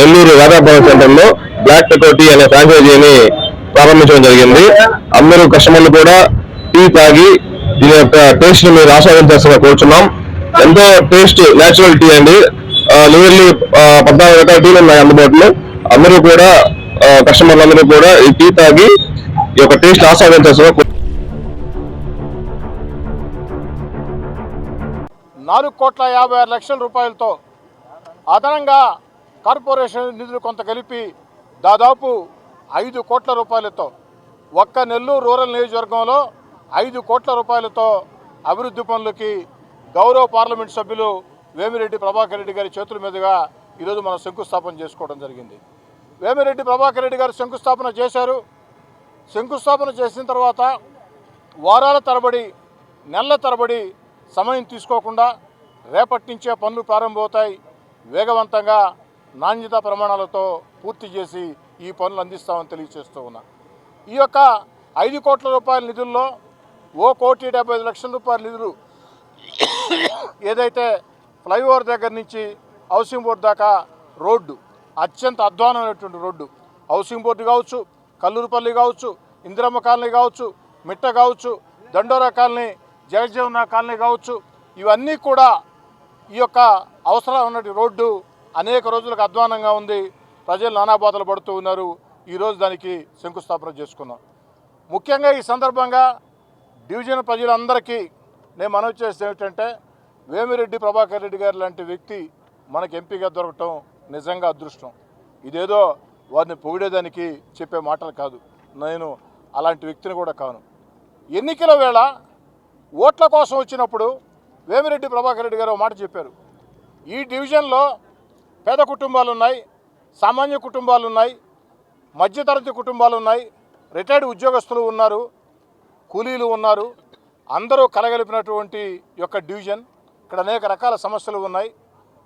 నెల్లూరు రాధాపురం సెంటర్లో బ్లాక్ టెకోటీ అనే ఫ్రాంచైజీని ప్రారంభించడం జరిగింది. అందరూ కస్టమర్లు కూడా టీ తాగి దీని యొక్క టేస్ట్ని మీరు ఆస్వాదించాల్సిన కోరుచున్నాం. ఎంతో టేస్ట్ నేచురల్ టీ అండి. నియర్లీ పద్నాలుగు రకాల టీలు ఉన్నాయి అందుబాటులో. అందరూ కూడా కస్టమర్లు అందరూ కూడా ఈ టీ తాగి ఈ యొక్క టేస్ట్ ఆస్వాదించాల్సిన నాలుగు కోట్ల యాభై ఆరు లక్షల రూపాయలతో అదనంగా కార్పొరేషన్ నిధులు కొంత కలిపి దాదాపు ఐదు కోట్ల రూపాయలతో ఒక్క నెల్లూరు రూరల్ నియోజకవర్గంలో ఐదు కోట్ల రూపాయలతో అభివృద్ధి పనులకి గౌరవ పార్లమెంట్ సభ్యులు వేమిరెడ్డి ప్రభాకర్ రెడ్డి గారి చేతుల మీదుగా ఈరోజు మనం శంకుస్థాపన చేసుకోవడం జరిగింది. వేమిరెడ్డి ప్రభాకర్ రెడ్డి గారు శంకుస్థాపన చేశారు. శంకుస్థాపన చేసిన తర్వాత వారాల తరబడి నెలల తరబడి సమయం తీసుకోకుండా రేపటి నుంచే పనులు ప్రారంభమవుతాయి. వేగవంతంగా నాణ్యత ప్రమాణాలతో పూర్తి చేసి ఈ పనులు అందిస్తామని తెలియజేస్తూ ఉన్నా. ఈ యొక్క ఐదు కోట్ల రూపాయల నిధుల్లో ఓ కోటి డెబ్బై ఐదు లక్షల రూపాయల నిధులు ఏదైతే ఫ్లైఓవర్ దగ్గర నుంచి హౌసింగ్ బోర్డు దాకా రోడ్డు అత్యంత అధ్వానమైనటువంటి రోడ్డు హౌసింగ్ బోర్డు కావచ్చు కల్లూరుపల్లి కావచ్చు ఇందిరమ్మ కాలనీ కావచ్చు మిట్ట కావచ్చు దండోరా కాలనీ జగజ్జీవన కాలనీ కావచ్చు ఇవన్నీ కూడా ఈ యొక్క అవసరం ఉన్నటువంటి రోడ్డు అనేక రోజులకు అధ్వానంగా ఉంది. ప్రజలు నానాబాధలు పడుతూ ఉన్నారు. ఈరోజు దానికి శంకుస్థాపన చేసుకున్నాం ముఖ్యంగా ఈ సందర్భంగా డివిజన్ ప్రజలందరికీ నేను మనవి చేసేది ఏమిటంటే వేమిరెడ్డి ప్రభాకర్ రెడ్డి గారు లాంటి వ్యక్తి మనకు ఎంపీగా దొరకటం నిజంగా అదృష్టం. ఇదేదో వారిని పొగిడేదానికి చెప్పే మాటలు కాదు. నేను అలాంటి వ్యక్తిని కూడా కాను. ఎన్నికల వేళ ఓట్ల కోసం వచ్చినప్పుడు వేమిరెడ్డి ప్రభాకర్ రెడ్డి గారు మాట చెప్పారు. ఈ డివిజన్లో పేద కుటుంబాలు ఉన్నాయి సామాన్య కుటుంబాలు ఉన్నాయి మధ్యతరగతి కుటుంబాలు ఉన్నాయి రిటైర్డ్ ఉద్యోగస్తులు ఉన్నారు కూలీలు ఉన్నారు అందరూ కలగలిపినటువంటి యొక్క డివిజన్. ఇక్కడ అనేక రకాల సమస్యలు ఉన్నాయి.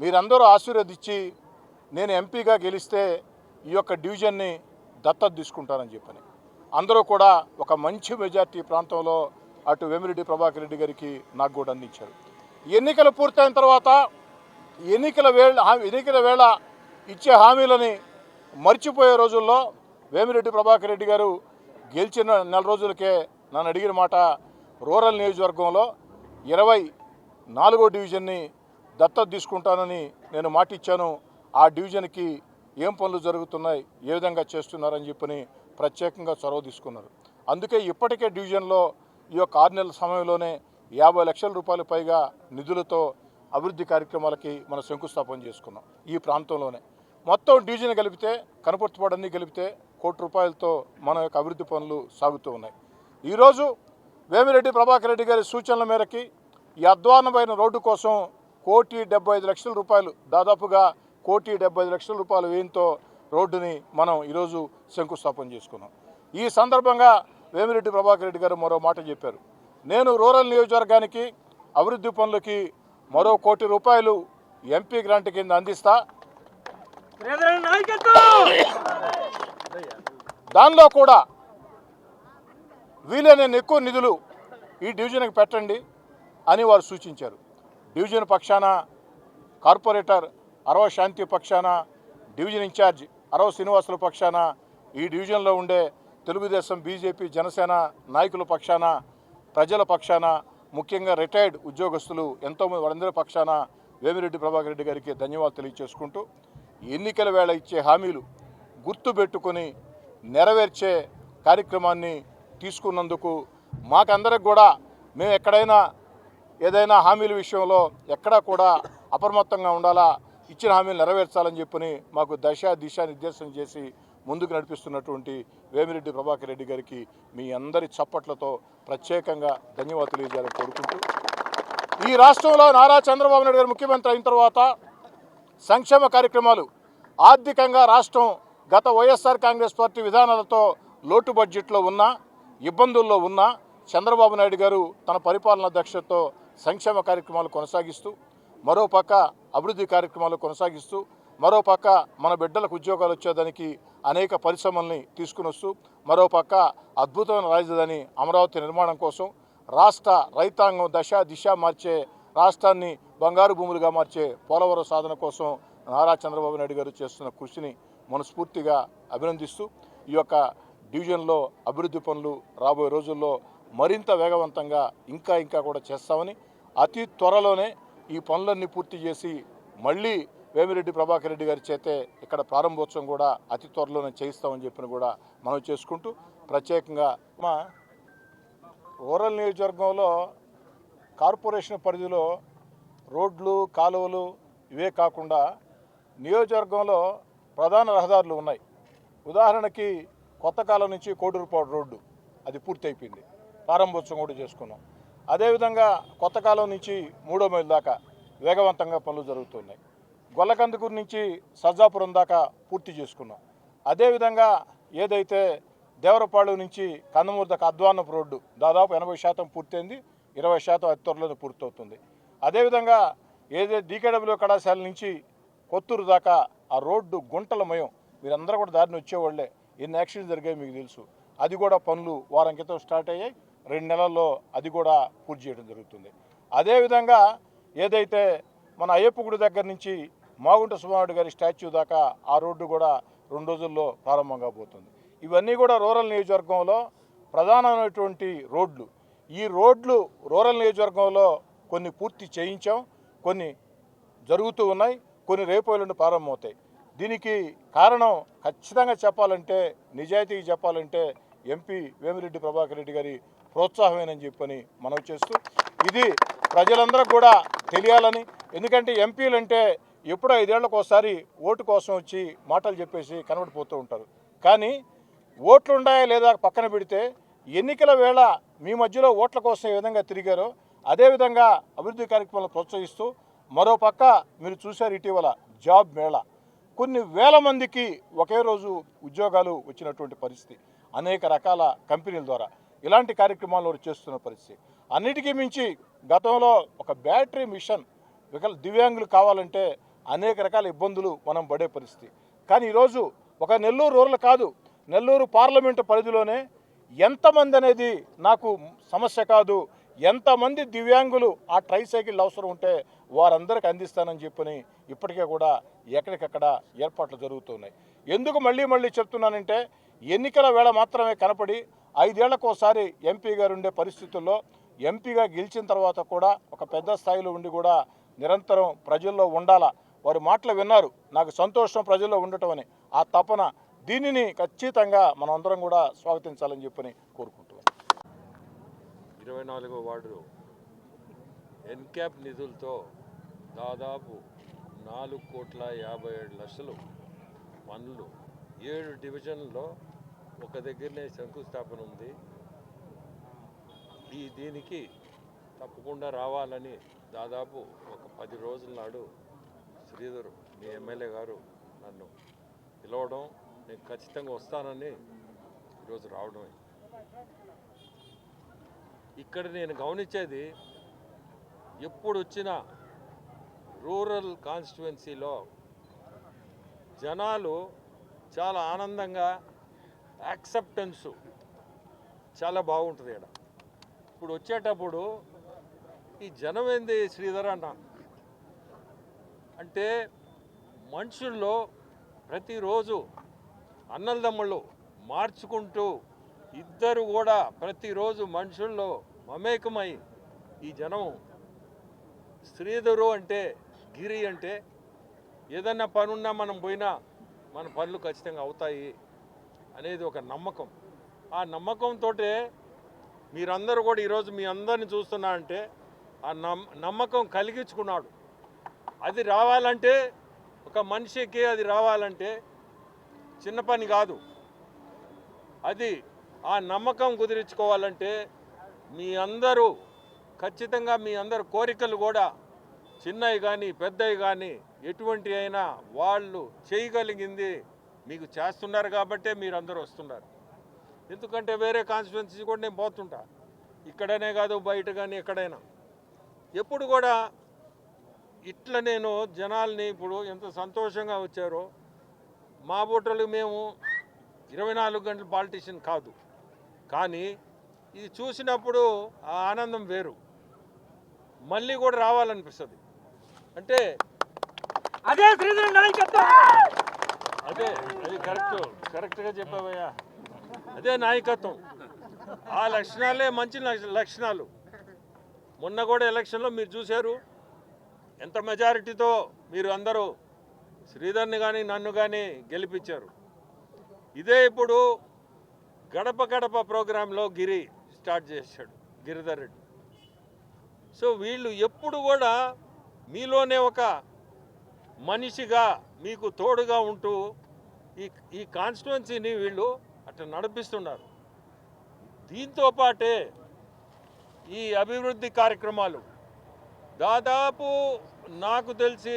మీరందరూ ఆశీర్వదించి నేను ఎంపీగా గెలిస్తే ఈ యొక్క డివిజన్ని దత్తత తీసుకుంటానని చెప్పని. అందరూ కూడా ఒక మంచి మెజార్టీ ప్రాంతంలో అటు వేమిరెడ్డి ప్రభాకర్ రెడ్డి గారికి నాకు కూడా అందించారు. ఎన్నికలు పూర్తయిన తర్వాత ఎన్నికల వేళ ఎన్నికల వేళ ఇచ్చే హామీలని మర్చిపోయే రోజుల్లో వేమిరెడ్డి ప్రభాకర్ రెడ్డి గారు గెలిచిన నెల రోజులకే నన్ను అడిగిన మాట రూరల్ నియోజకవర్గంలో ఇరవై నాలుగో డివిజన్ని దత్తత తీసుకుంటానని నేను మాట ఇచ్చాను. ఆ డివిజన్కి ఏం పనులు జరుగుతున్నాయి ఏ విధంగా చేస్తున్నారని చెప్పని ప్రత్యేకంగా చొరవ తీసుకున్నారు. అందుకే ఇప్పటికే డివిజన్లో ఈ యొక్క ఆరు నెలల సమయంలోనే యాభై లక్షల రూపాయల పైగా నిధులతో అభివృద్ధి కార్యక్రమాలకి మనం శంకుస్థాపన చేసుకున్నాం ఈ ప్రాంతంలోనే. మొత్తం డివిజన్ కలిపితే కనపర్తిపాడన్నీ కలిపితే కోటి రూపాయలతో మన యొక్క అభివృద్ధి పనులు సాగుతూ ఉన్నాయి. ఈరోజు వేమిరెడ్డి ప్రభాకర్ రెడ్డి గారి సూచనల మేరకి ఈ అధ్వానమైన రోడ్డు కోసం కోటి డెబ్బై ఐదు లక్షల రూపాయలు దాదాపుగా కోటి డెబ్బై ఐదు లక్షల రూపాయలు వ్యయంతో రోడ్డుని మనం ఈరోజు శంకుస్థాపన చేసుకున్నాం. ఈ సందర్భంగా వేమిరెడ్డి ప్రభాకర్ రెడ్డి గారు మరో మాట చెప్పారు. నేను రూరల్ నియోజకవర్గానికి అభివృద్ధి పనులకి మరో కోటి రూపాయలు ఎంపీ గ్రాంట్ కింద అందిస్తా. దానిలో కూడా వీలైన ఎక్కువ నిధులు ఈ డివిజన్కి పెట్టండి అని వారు సూచించారు. డివిజన్ పక్షాన కార్పొరేటర్ అరవ శాంతి పక్షాన డివిజన్ ఇన్ఛార్జ్ అరవ శ్రీనివాసుల పక్షాన ఈ డివిజన్లో ఉండే తెలుగుదేశం బీజేపీ జనసేన నాయకుల పక్షాన ప్రజల పక్షాన ముఖ్యంగా రిటైర్డ్ ఉద్యోగస్తులు ఎంతోమంది వారందరి పక్షాన వేమిరెడ్డి ప్రభాకర్ రెడ్డి గారికి ధన్యవాదాలు తెలియజేసుకుంటూ ఎన్నికల వేళ ఇచ్చే హామీలు గుర్తుపెట్టుకొని నెరవేర్చే కార్యక్రమాన్ని తీసుకున్నందుకు మాకందరికి కూడా మేము ఎక్కడైనా ఏదైనా హామీల విషయంలో ఎక్కడా కూడా అప్రమత్తంగా ఉండాలా ఇచ్చిన హామీలు నెరవేర్చాలని చెప్పని మాకు దశ దిశ నిర్దేశం చేసి ముందుకు నడిపిస్తున్నటువంటి వేమిరెడ్డి ప్రభాకర్ రెడ్డి గారికి మీ అందరి చప్పట్లతో ప్రత్యేకంగా ధన్యవాదాలు తెలియజేయాలని కోరుకుంటూ ఈ రాష్ట్రంలో నారా చంద్రబాబు నాయుడు గారు ముఖ్యమంత్రి అయిన తర్వాత సంక్షేమ కార్యక్రమాలు ఆర్థికంగా రాష్ట్రం గత వైఎస్ఆర్ కాంగ్రెస్ పార్టీ విధానాలతో లోటు బడ్జెట్లో ఉన్న ఇబ్బందుల్లో ఉన్న చంద్రబాబు నాయుడు గారు తన పరిపాలనా దక్షతతో సంక్షేమ కార్యక్రమాలు కొనసాగిస్తూ మరోపక్క అభివృద్ధి కార్యక్రమాలు కొనసాగిస్తూ మరోపక్క మన బిడ్డలకు ఉద్యోగాలు వచ్చేదానికి అనేక పరిశ్రమల్ని తీసుకుని వస్తూ మరోపక్క అద్భుతమైన రాజధాని అమరావతి నిర్మాణం కోసం రాష్ట్ర రైతాంగం దశ దిశ మార్చే రాష్ట్రాన్ని బంగారు భూములుగా మార్చే పోలవరం సాధన కోసం నారా చంద్రబాబు నాయుడు గారు చేస్తున్న కృషిని మనస్ఫూర్తిగా అభినందిస్తూ ఈ యొక్క డివిజన్లో అభివృద్ధి పనులు రాబోయే రోజుల్లో మరింత వేగవంతంగా ఇంకా ఇంకా కూడా చేస్తామని అతి త్వరలోనే ఈ పనులన్నీ పూర్తి చేసి మళ్ళీ వేమిరెడ్డి ప్రభాకర్ రెడ్డి గారి చేతే ఇక్కడ ప్రారంభోత్సవం కూడా అతి త్వరలోనే చేయిస్తామని చెప్పిన కూడా మనం చేసుకుంటూ ప్రత్యేకంగా మా రూరల్ నియోజకవర్గంలో కార్పొరేషన్ పరిధిలో రోడ్లు కాలువలు ఇవే కాకుండా నియోజకవర్గంలో ప్రధాన రహదారులు ఉన్నాయి. ఉదాహరణకి కొత్త కాలం నుంచి కోడూరుపాడు రోడ్డు అది పూర్తయిపోయింది. ప్రారంభోత్సవం కూడా చేసుకున్నాం. అదేవిధంగా కొత్త కాలం నుంచి మూడో మైలు దాకా వేగవంతంగా పనులు జరుగుతున్నాయి. గొల్లకందుకూరు నుంచి సజ్జాపురం దాకా పూర్తి చేసుకున్నాం. అదేవిధంగా ఏదైతే దేవరపాడు నుంచి కందమూరు దాకా అద్వానపు రోడ్డు దాదాపు ఎనభై శాతం పూర్తయింది ఇరవై శాతం అతి త్వరలోనే పూర్తవుతుంది అదేవిధంగా ఏదైతే డీకేడబ్ల్యూ కళాశాల నుంచి కొత్తూరు దాకా ఆ రోడ్డు గుంటలమయం మీరందరూ కూడా దారిని వచ్చేవాళ్ళే ఎన్ని యాక్సిడెంట్స్ జరిగాయి మీకు తెలుసు. అది కూడా పనులు వారం క్రితం స్టార్ట్ అయ్యాయి. రెండు నెలల్లో అది కూడా పూర్తి చేయడం జరుగుతుంది. అదేవిధంగా ఏదైతే మన అయ్యప్ప గుడి దగ్గర నుంచి మాగుంట సుబ్బారెడ్డి గారి స్టాచ్యూ దాకా ఆ రోడ్డు కూడా రెండు రోజుల్లో ప్రారంభంగా పోతుంది. ఇవన్నీ కూడా రూరల్ నియోజకవర్గంలో ప్రధానమైనటువంటి రోడ్లు. ఈ రోడ్లు రూరల్ నియోజకవర్గంలో కొన్ని పూర్తి చేయించాం కొన్ని జరుగుతూ ఉన్నాయి కొన్ని రేపు ఎల్లుండి ప్రారంభమవుతాయి. దీనికి కారణం ఖచ్చితంగా చెప్పాలంటే నిజాయితీకి చెప్పాలంటే ఎంపీ వేమిరెడ్డి ప్రభాకర్ రెడ్డి గారి ప్రోత్సాహమేనని చెప్పని మనవి చేస్తూ ఇది ప్రజలందరూ కూడా తెలియాలని ఎందుకంటే ఎంపీలు అంటే ఎప్పుడో ఐదేళ్ళకు ఒకసారి ఓటు కోసం వచ్చి మాటలు చెప్పేసి కనబడిపోతూ ఉంటారు. కానీ ఓట్లు ఉన్నాయా లేదా పక్కన పెడితే ఎన్నికల వేళ మీ మధ్యలో ఓట్ల కోసం ఏ విధంగా తిరిగారో అదేవిధంగా అభివృద్ధి కార్యక్రమాలను ప్రోత్సహిస్తూ మరోపక్క మీరు చూశారు ఇటీవల జాబ్ మేళా. కొన్ని వేల మందికి ఒకే రోజు ఉద్యోగాలు వచ్చినటువంటి పరిస్థితి. అనేక రకాల కంపెనీల ద్వారా ఇలాంటి కార్యక్రమాలు చేస్తున్న పరిస్థితి. అన్నిటికీ మించి గతంలో ఒక బ్యాటరీ మిషన్ వికల దివ్యాంగులు కావాలంటే అనేక రకాల ఇబ్బందులు మనం పడే పరిస్థితి. కానీ ఈరోజు ఒక నెల్లూరు రూరల్ కాదు నెల్లూరు పార్లమెంటు పరిధిలోనే ఎంతమంది అనేది నాకు సమస్య కాదు ఎంతమంది దివ్యాంగులు ఆ ట్రైసైకిల్ అవసరం ఉంటే వారందరికి అందిస్తానని చెప్పని ఇప్పటికే కూడా ఎక్కడికక్కడ ఏర్పాట్లు జరుగుతున్నాయి. ఎందుకు మళ్ళీ మళ్ళీ చెప్తున్నానంటే ఎన్నికల వేళ మాత్రమే కనపడి ఐదేళ్ళకోసారి ఎంపీ గారు ఉండే పరిస్థితుల్లో ఎంపీగా గెలిచిన తర్వాత కూడా ఒక పెద్ద స్థాయిలో ఉండి కూడా నిరంతరం ప్రజల్లో ఉండాలా? వారి మాటలు విన్నారు. నాకు సంతోషం ప్రజల్లో ఉండటం అని. ఆ తపన దీనిని ఖచ్చితంగా మనమందరం కూడా స్వాగతించాలని చెప్పని కోరుకుంటున్నాను ఇరవై నాలుగో వార్డు ఎన్క్యాప్ నిధులతో దాదాపు నాలుగు కోట్ల యాభై ఏడు లక్షలు పనులు. ఏడు డివిజన్లో ఒక దగ్గరనే శంకుస్థాపన ఉంది. ఈ దీనికి తప్పకుండా రావాలని దాదాపు ఒక పది రోజుల నాడు శ్రీధర్ మీ ఎమ్మెల్యే గారు నన్ను పిలవడం నేను ఖచ్చితంగా వస్తానని ఈరోజు రావడమే. ఇక్కడ నేను గమనించేది ఎప్పుడు వచ్చినా రూరల్ కాన్స్టిట్యువెన్సీలో జనాలు చాలా ఆనందంగా యాక్సెప్టెన్సు చాలా బాగుంటుంది ఇక్కడ. ఇప్పుడు వచ్చేటప్పుడు ఈ జనం ఏంది శ్రీధర్ అన్న? అంటే మనుషుల్లో ప్రతిరోజు అన్నలదమ్ముళ్ళు మార్చుకుంటూ ఇద్దరు కూడా ప్రతిరోజు మనుషుల్లో మమేకమై ఈ జనం శ్రీధరు అంటే గిరి అంటే ఏదన్నా పనున్నా మనం పోయినా మన పనులు ఖచ్చితంగా అవుతాయి అనేది ఒక నమ్మకం. ఆ నమ్మకంతో మీరందరూ కూడా ఈరోజు మీ అందరిని చూస్తున్నా అంటే ఆ నమ్మకం కలిగించుకున్నాడు. అది రావాలంటే ఒక మనిషికి అది రావాలంటే చిన్న పని కాదు. అది ఆ నమ్మకం కుదిరించుకోవాలంటే మీ అందరూ ఖచ్చితంగా మీ అందరు కోరికలు కూడా చిన్నవి కానీ పెద్దవి కానీ ఎటువంటి అయినా వాళ్ళు చేయగలిగింది మీకు చేస్తున్నారు కాబట్టే మీరు అందరూ వస్తున్నారు. ఎందుకంటే వేరే కాన్స్టిట్యున్సీ కూడా నేను పోతుంటా. ఇక్కడనే కాదు బయట కానీ ఎక్కడైనా. ఎప్పుడు కూడా ఇట్లా నేను జనాల్ని ఇప్పుడు ఎంత సంతోషంగా వచ్చారో మా బుట్టలు మేము ఇరవై నాలుగు గంటల పాలిటీషియన్ కాదు. కానీ ఇది చూసినప్పుడు ఆ ఆనందం వేరు. మళ్ళీ కూడా రావాలనిపిస్తుంది. అంటే అదే అదే అది కరెక్ట్ కరెక్ట్గా చెప్పావయ్యా. అదే నాయకత్వం. ఆ లక్షణాలే మంచి లక్ష- లక్షణాలు. మొన్న కూడా ఎలక్షన్లో మీరు చూశారు. ఎంత మెజారిటీతో మీరు అందరూ శ్రీధర్ని కానీ నన్ను కానీ గెలిపించారు. ఇదే ఇప్పుడు గడప గడప ప్రోగ్రాంలో గిరి స్టార్ట్ చేశాడు గిరిధర్ రెడ్డి. సో వీళ్ళు ఎప్పుడు కూడా మీలోనే ఒక మనిషిగా మీకు తోడుగా ఉంటూ ఈ ఈ కాన్స్టిట్యున్సీని వీళ్ళు అట్లా నడిపిస్తున్నారు. దీంతో పాటే ఈ అభివృద్ధి కార్యక్రమాలు దాదాపు నాకు తెలిసి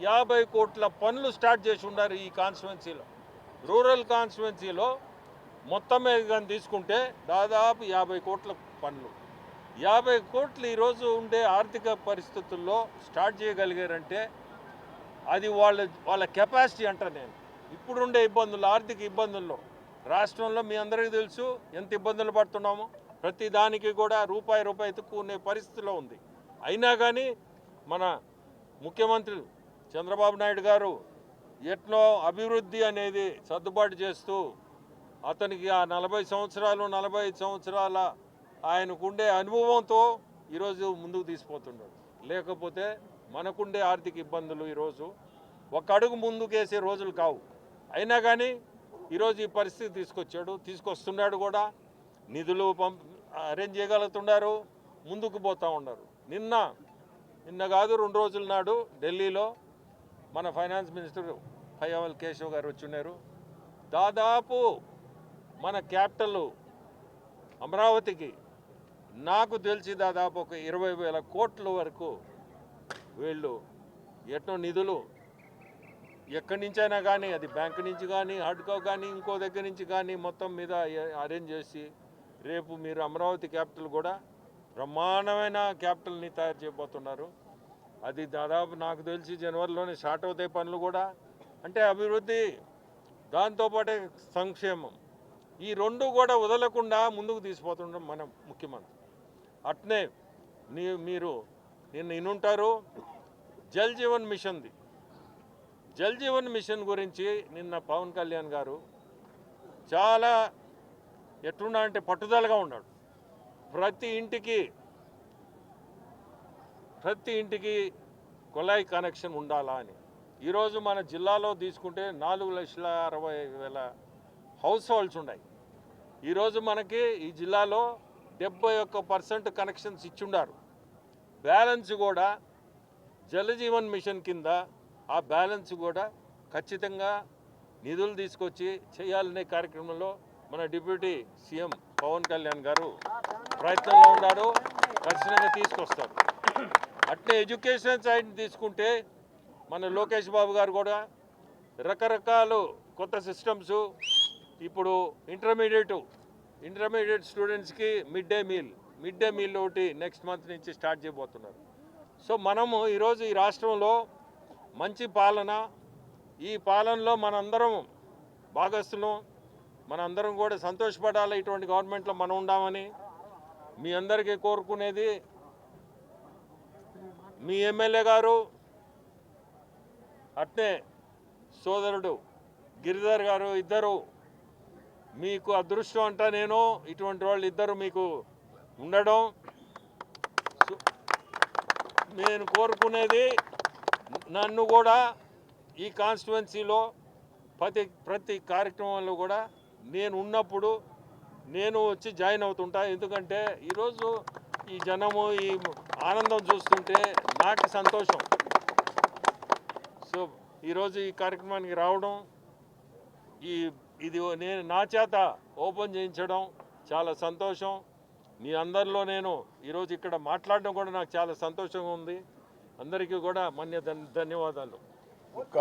యాభై కోట్ల పనులు స్టార్ట్ చేసి ఉన్నారు ఈ కాన్స్టిట్యున్సీలో రూరల్ కాన్స్టిట్యున్సీలో మొత్తం మీద కానీ తీసుకుంటే దాదాపు యాభై కోట్ల పనులు. యాభై కోట్లు ఈరోజు ఉండే ఆర్థిక పరిస్థితుల్లో స్టార్ట్ చేయగలిగారంటే అది వాళ్ళ వాళ్ళ కెపాసిటీ అంట నేను. ఇప్పుడుండే ఇబ్బందులు ఆర్థిక ఇబ్బందుల్లో. రాష్ట్రంలో మీ అందరికీ తెలుసు ఎంత ఇబ్బందులు పడుతున్నామో. ప్రతి దానికి కూడా రూపాయి రూపాయి ఎత్తుక్కునే పరిస్థితిలో ఉంది. అయినా కానీ మన ముఖ్యమంత్రి చంద్రబాబు నాయుడు గారు ఎట్నో అభివృద్ధి అనేది సర్దుబాటు చేస్తూ అతనికి ఆ నలభై సంవత్సరాలు నలభై ఐదు సంవత్సరాల ఆయనకుండే అనుభవంతో ఈరోజు ముందుకు తీసుకుపోతున్నాడు లేకపోతే మనకుండే ఆర్థిక ఇబ్బందులు ఈరోజు ఒక అడుగు ముందుకేసే రోజులు కావు. అయినా కానీ ఈరోజు ఈ పరిస్థితి తీసుకొచ్చాడు తీసుకొస్తున్నాడు కూడా. నిధులు పంప్ అరేంజ్ చేయగలుగుతున్నారు ముందుకు పోతూ ఉన్నారు. నిన్న నిన్న కాదు రెండు రోజుల నాడు ఢిల్లీలో మన ఫైనాన్స్ మినిస్టర్ పయ్యావల్ కేశవ్ గారు వచ్చిన్నారు దాదాపు మన క్యాపిటల్ అమరావతికి నాకు తెలిసి దాదాపు ఒక ఇరవై వేల కోట్ల వరకు వీళ్ళు ఎన్నో నిధులు ఎక్కడి నుంచైనా కానీ అది బ్యాంక్ నుంచి కానీ హడ్కో కానీ ఇంకో దగ్గర నుంచి కానీ మొత్తం మీద అరేంజ్ చేసి రేపు మీరు అమరావతి క్యాపిటల్ కూడా బ్రహ్మాండమైన క్యాపిటల్ని తయారు చేయబోతున్నారు. అది దాదాపు నాకు తెలిసి జనవరిలోనే స్టార్ట్ అవుతాయి పనులు కూడా. అంటే అభివృద్ధి దాంతోపాటే సంక్షేమం. ఈ రెండు కూడా వదలకుండా ముందుకు తీసుకుపోతుండడం మన ముఖ్యమంత్రి. అట్నే నీ మీరు నిన్న ఇనుంటారు. జల్ జీవన్ మిషన్ది. జల్ జీవన్ మిషన్ గురించి నిన్న పవన్ కళ్యాణ్ గారు చాలా ఎట్లున్నా అంటే పట్టుదలగా ఉన్నాడు. ప్రతి ఇంటికి ప్రతి ఇంటికి కుళాయి కనెక్షన్ ఉండాలా అని. ఈరోజు మన జిల్లాలో తీసుకుంటే నాలుగు లక్షల అరవై వేల హౌస్ హోల్డ్స్ ఉన్నాయి. ఈరోజు మనకి ఈ జిల్లాలో డెబ్బై ఒక్క పర్సెంట్ కనెక్షన్స్ ఇచ్చిండారు. బ్యాలెన్స్ కూడా జలజీవన్ మిషన్ కింద ఆ బ్యాలెన్స్ కూడా ఖచ్చితంగా నిధులు తీసుకొచ్చి చేయాలనే కార్యక్రమంలో మన డిప్యూటీ సీఎం పవన్ కళ్యాణ్ గారు ప్రయత్నంలో ఉన్నాడు ఖచ్చితంగా తీసుకొస్తారు. అట్లే ఎడ్యుకేషన్ సైడ్ తీసుకుంటే మన లోకేష్ బాబు గారు కూడా రకరకాలు కొత్త సిస్టమ్స్ ఇప్పుడు ఇంటర్మీడియట్ ఇంటర్మీడియట్ స్టూడెంట్స్కి mid day meal mid day meal ఒకటి నెక్స్ట్ మంత్ నుంచి స్టార్ట్ చేయబోతున్నారు. సో మనము ఈరోజు ఈ రాష్ట్రంలో మంచి పాలన ఈ పాలనలో మనందరం మన అందరం కూడా సంతోషపడాలి. ఇటువంటి గవర్నమెంట్లో మనం ఉండామని మీ అందరికీ కోరుకునేది మీ ఎమ్మెల్యే గారు అట్నే సోదరుడు గిరిధర్ గారు ఇద్దరు మీకు అదృష్టం అంట నేను. ఇటువంటి వాళ్ళు ఇద్దరు మీకు ఉండడం నేను కోరుకునేది నన్ను కూడా ఈ కాన్స్టిట్యువెన్సీలో ప్రతి ప్రతి కార్యక్రమంలో కూడా నేను ఉన్నప్పుడు నేను వచ్చి జాయిన్ అవుతుంటా. ఎందుకంటే ఈరోజు ఈ జనము ఈ ఆనందం చూస్తుంటే నాకు సంతోషం. సో ఈరోజు ఈ కార్యక్రమానికి రావడం ఈ ఇది నేను నా చేత ఓపెన్ చేయించడం చాలా సంతోషం. మీ అందరిలో నేను ఈరోజు ఇక్కడ మాట్లాడడం కూడా నాకు చాలా సంతోషంగా ఉంది. అందరికీ కూడా మన్య ధన్యవాదాలు. ఒక